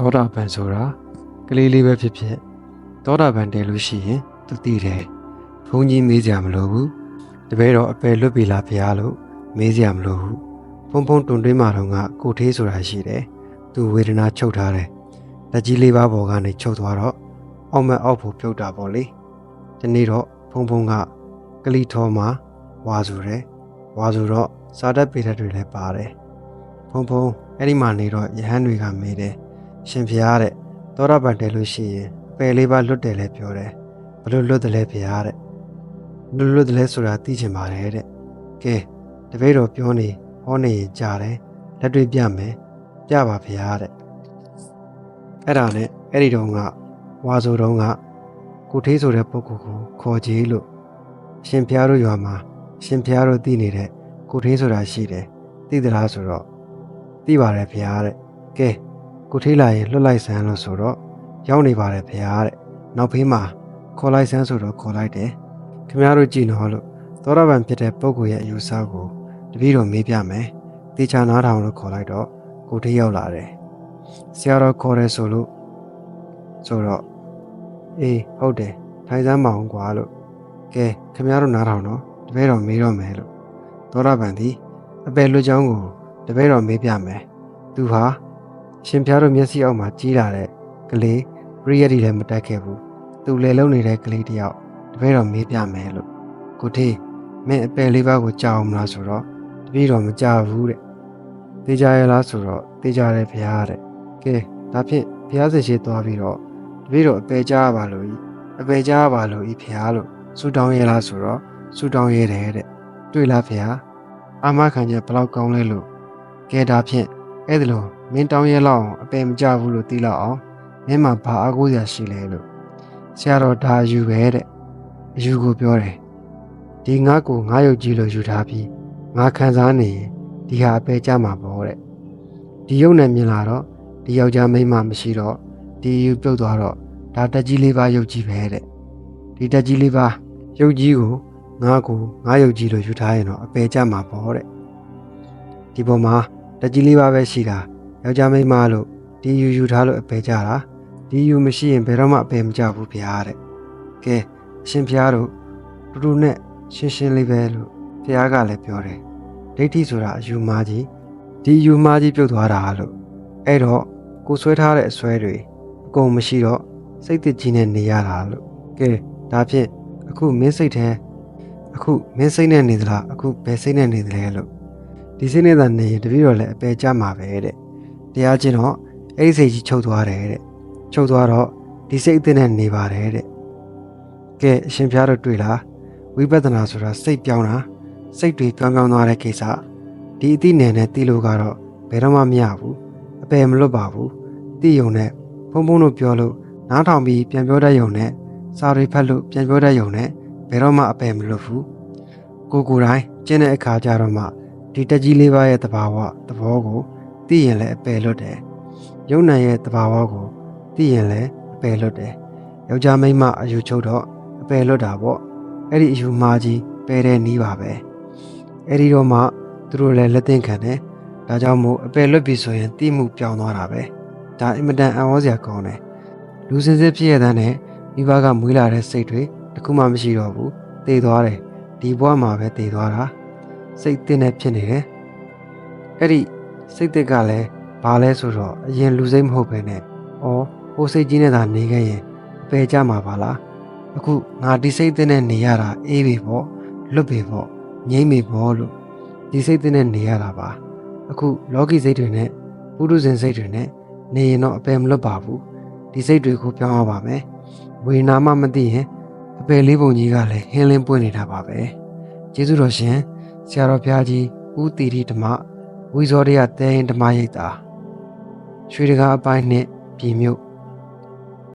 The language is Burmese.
သောတာပန်ဆိုတာကလေးလေးပဲဖြစ်ဖြစ်သောတာပန်တည်လို့ရှိရင်သူသိတယ်ဘုန်းကြီးမေးကြမလို့ဘူးတပည့်တော်အပယ်လွတ်ပြီလားဘုရားလို့မေးကြမလို့ဘူးဖုံဖုံတွန်တွင်းမာတော့ကကိုထေးဆိုတာရှိတယ်သူဝေဒနာချုပ်ထားတယ်လက်ကြီးလေးပါးပေါ်ကနေချုပ်သွားတော့အောက်မက်အောက်ဖို့ပြုတ်တာပေါ့လေဒီနေ့တော့ဖုံဖုံကကလီထောမှာဝါဆိုတယ်ဝါဆိုတော့စာတတ်ပေတတ်တွေလည်းပါတယ်ဖုံဖုံအဲ့ဒီမှာနေတော့ယဟန်တွေကမေးတယ် ရှင်ဖျားတဲ့သောရပန်တယ်လို့ရှိရင်အပယ်လေးပါလွတ်တယ်လဲပြောတယ်ဘလို့လွတ်တယ်လဲဖျားတဲ့ဘလို့လွတ်တယ်လဲဆိုတာသိချင်ပါတယ်တဲ့ကဲတပည့်တော်ပြောနေဟောနေရင်ကြားတယ်လက်တွေ့ပြမယ်ပြပါဖျားတဲ့အဲ့ဒါနဲ့အဲ့ဒီတုန်းကဝါဆိုတုန်းကကိုထေးဆိုတဲ့ပုဂ္ဂိုလ်ကိုခေါ်ကြည့်လို့ရှင်ဖျားတို့ရွာမှာရှင်ဖျားတို့သိနေတဲ့ကိုထေးဆိုတာရှိတယ်သိသလားဆိုတော့သိပါတယ်ဖျားတဲ့ကဲ ကိုထေးလာရင်လွတ်လိုက်စမ်းလို့ဆိုတော့ရောက်နေပါတယ်ဖေဟာတဲ့နောက်ဖေးမှာခေါ်လိုက်စမ်းဆိုတော့ခေါ်လိုက်တယ်ခင်ဗျားတို့ကြည်နော်လို့သောရဗန်ဖြစ်တဲ့ပုံကိုရဲ့အယူဆကိုတပည့်တော်မေးပြမယ်တေချာနားထောင်လို့ခေါ်လိုက်တော့ကိုထေးရောက်လာတယ်ဆရာတော်ခေါ်တယ်ဆိုလို့ဆိုတော့အေးဟုတ်တယ်ထိုင်စမ်းမအောင်ကွာလို့ကဲခင်ဗျားတို့နားထောင်တော့တပည့်တော်မေးတော့မယ်လို့သောရဗန်သည်အပယ်လွတ်ချောင်းကိုတပည့်တော်မေးပြမယ်သူဟာ ရှင်ဖျားတို့မျက်စိအောက်မှာကြီးလာတဲ့ကလေးပရိယတ်ဒီလည်းမတက်ခဲ့ဘူးသူလေလုံးနေတဲ့ကလေးတယောက်တပည့်တော်မေးပြမယ်လို့ကိုထေးမင်းအပယ်လေးပါးကိုကြောက်အောင်မလားဆိုတော့တပည့်တော်မကြောက်ဘူးတဲ့တေးကြရလားဆိုတော့တေးကြတယ်ဖျားတဲ့ကဲဒါဖြင့်ဖျားစစ်ရှိသွားပြီးတော့တပည့်တော်အပယ်ကြားရပါလို့ဤအပယ်ကြားရပါလို့ဤဖျားလို့ဆူတောင်းရလားဆိုတော့ဆူတောင်းရတယ်တဲ့တွေ့လားဖျားအာမခံချက်ဘယ်လောက်ကောင်းလဲလို့ကဲဒါဖြင့် အဲ့ဒါလို့မင်းတောင်းရဲလောက်အောင်အပယ်မကြဘူးလို့သိလောက်အောင်မင်းမှာဘာအားကိုးစရာရှိလဲလို့ဆရာတော်ဒါယူပဲတဲ့အယူကိုပြောတယ်ဒီငါ့ကိုငါရုပ်ကြီးလို့ယူထားပြီးငါခံစားနေရင်ဒီဟာအပယ်ကြမှာပေါ့တဲ့ဒီရုပ်နဲ့မြင်လာတော့ဒီယောက်ျားမိန်းမမရှိတော့ဒီယူပြုတ်သွားတော့ဒါတက်ကြီးလေးပါရုပ်ကြီးပဲတဲ့ဒီတက်ကြီးလေးပါရုပ်ကြီးကိုငါ့ကိုငါရုပ်ကြီးလို့ယူထားရင်တော့အပယ်ကြမှာပေါ့တဲ့ဒီပေါ်မှာ တက်ကြီးလေးပါပဲရှိတာယောက်ျားမိန်းမလို့ဒီယူယူထားလို့အပေကြတာဒီယူမရှိရင်ဘယ်တော့မှအပေမကြဘူးဗျာတဲ့ကဲအရှင်ဖျားတို့တူတူနဲ့ရှင်းရှင်းလေးပဲလို့ဖျားကလည်းပြောတယ်ဒိဋ္ဌိဆိုတာအယူမားကြီးဒီယူမားကြီးပြုတ်သွားတာလို့အဲ့တော့ကိုဆွဲထားတဲ့အဆွဲတွေအကုန်မရှိတော့စိတ်တကြီးနဲ့နေရတာလို့ကဲဒါဖြင့်အခုမင်းစိတ်ထဲအခုမင်းစိတ်နဲ့နေသလားအခုဘယ်စိတ်နဲ့နေသလဲလို့ ဒီစိတ်နဲ့သာနေရင်တပည့်တော်လည်းအပယ်ကြမှာပဲတဲ့တရားချင်းတော့အဲ့ဒီစိတ်ကြီးချုပ်သွားတယ်တဲ့ချုပ်သွားတော့ဒီစိတ်အသစ်နဲ့နေပါတယ်တဲ့ကဲအရှင်ဖျားတို့တွေ့လားဝိပဿနာဆိုတာစိတ်ပြောင်းတာစိတ်တွေပြောင်းပြောင်းသွားတဲ့ကိစ္စဒီအသိဉာဏ်နဲ့သိလို့ကတော့ဘယ်တော့မှမရဘူးအပယ်မလွတ်ပါဘူးသိယုံနဲ့ဖုံဖုံတို့ပြောလို့နားထောင်ပြီးပြန်ပြောတတ်ယုံနဲ့စာတွေဖတ်လို့ပြန်ပြောတတ်ယုံနဲ့ဘယ်တော့မှအပယ်မလွတ်ဘူးကိုကိုယ်တိုင်ကျင့်တဲ့အခါကျတော့မှ ဒီတက်ကြီးလေးပါးရဲ့တဘာဝသဘောကိုသိရင်လည်းအပယ်လွတ်တယ်။ယုံ nant ရဲ့တဘာဝကိုသိရင်လည်းအပယ်လွတ်တယ်။ယောက်ျားမိန်းမအယူချုပ်တော့အပယ်လွတ်တာပေါ့။အဲ့ဒီအယူမှားကြီးပယ်တဲ့နီးပါပဲ။အဲ့ဒီတော့မှသူတို့လည်းလက်သင့်ခံတယ်။ဒါကြောင့်မို့အပယ်လွတ်ပြီဆိုရင်တိမှုပြောင်းသွားတာပဲ။ဒါအင်မတန်အံ့ဩစရာကောင်းတယ်။လူစင်စစ်ဖြစ်ရတဲ့နဲ့မိဘကမွေးလာတဲ့စိတ်တွေတခုမှမရှိတော့ဘူး။တည်သွားတယ်။ဒီဘဝမှာပဲတည်သွားတာ။ စိတ်သစ်နဲ့ဖြစ်နေတယ်။အဲ့ဒီစိတ်သစ်ကလည်းဘာလဲဆိုတော့အရင်လူစိတ်မဟုတ်ပဲနဲ့။အော်ဟိုစိတ်ကြီးနဲ့သာနေခဲ့ရင်အပယ်ကြမှာပါလား။အခုငါဒီစိတ်သစ်နဲ့နေရတာအေးပြီပေါ့။လွတ်ပြီပေါ့။ငြိမ့်ပြီပေါ့လို့ဒီစိတ်သစ်နဲ့နေရတာပါ။အခုလောကီစိတ်တွေနဲ့ပုထုဇဉ်စိတ်တွေနဲ့နေရင်တော့အပယ်မလွတ်ပါဘူး။ဒီစိတ်တွေကိုပြောင်းရပါမယ်။ဝေနာမှမသိရင်အပယ်လေးပုံကြီးကလည်းဟင်းလင်းပွင့်နေတာပါပဲ။ကျေးဇူးတော်ရှင် ဆရာတော်ဘုရားကြီးဦးတီရီဓမ္မဝိဇောရယတဲရင်ဓမ္မရိပ်သာရွှေတကားအပိုင်းနှစ်ပြည်မြို့